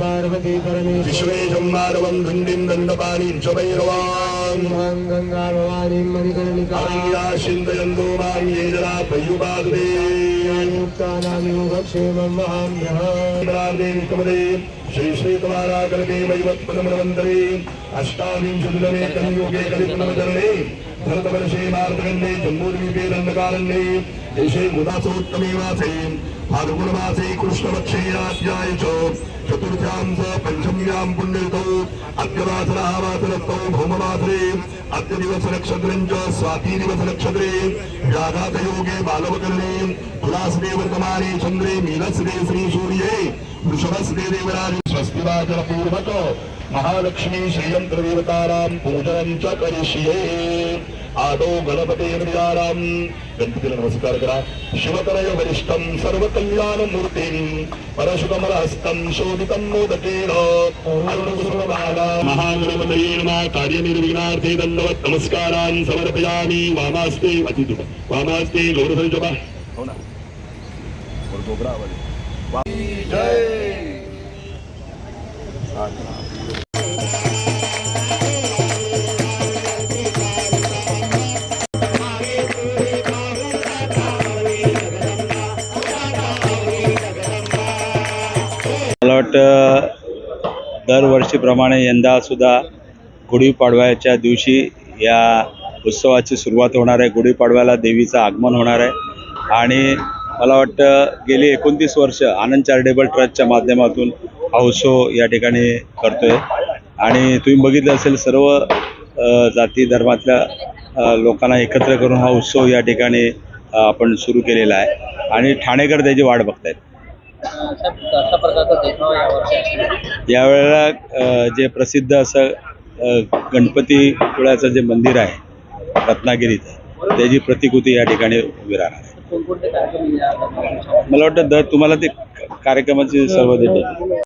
பார்வதி பரமேஸ்வரே சம்மாரவம் துண்டின் தண்டபாணி சுபைரவான் दण्डपाणिं च भैरवान् गङ्गा भवानीं मणिकर्णिका आर्या चिन्तयन्तो मां ये जना प्रयुपादे युक्तानामिमुखक्षेमं वहाम्यः श्री वैवत्पदमन्वन्तरे अष्टाविंशतितमे कलियुगे कलिपुनवचरणे भरतवर्षे मार्तगण्डे जम्बूद्वीपे दण्डकारण्ये देशे मुदासोत्तमे मासे फाल्गुणमासे कृष्णपक्षे राज्याय च चतुर्थ्यां च पञ्चम्यां पुण्यऋतौ अद्य वासरः वासरस्तौ भौमवासरे च स्वातिदिवसनक्षत्रे व्याघातयोगे बालवकर्णे तुलासदे वर्तमाने चन्द्रे मीनस्ते श्री सूर्ये वृषभस्ते देवराजे स्वस्ति महालक्ष्मी श्रीयंत्र पूजनम् च करिष्ये। ఆదో గణపతి హృదయారాం గణపతిల నమస్కారకర శివకరయ వరిష్టం సర్వకల్యాణ మూర్తి పరశుకమల హస్తం శోభితం మోదకేణ మహాగణపతయే నమ. కార్యనిర్విఘ్నార్థే దండవత్. నమస్కారాన్ సమర్పయామి. వామాస్తే అతిథు. వామాస్తే గౌరవ అవునా? జై! वाटतं दरवर्षीप्रमाणे यंदासुद्धा गुढीपाडव्याच्या दिवशी या उत्सवाची सुरुवात होणार आहे. गुढीपाडव्याला देवीचं आगमन होणार आहे. आणि मला वाटतं गेली एकोणतीस वर्ष आनंद चॅरिटेबल ट्रस्टच्या माध्यमातून हा उत्सव या ठिकाणी करतो आहे आणि तुम्ही बघितलं असेल सर्व जाती धर्मातल्या लोकांना एकत्र करून हा उत्सव या ठिकाणी आपण सुरू केलेला आहे. आणि ठाणेकर त्याची वाट बघत आहेत यावेळेला जे प्रसिद्ध असं गणपतीपुळ्याचं गणपती पुळ्याचं जे मंदिर आहे रत्नागिरीचं त्याची प्रतिकृती या ठिकाणी उभी राहणार आहे. मला वाटतं दर तुम्हाला ते कार्यक्रमाची सर्व देते.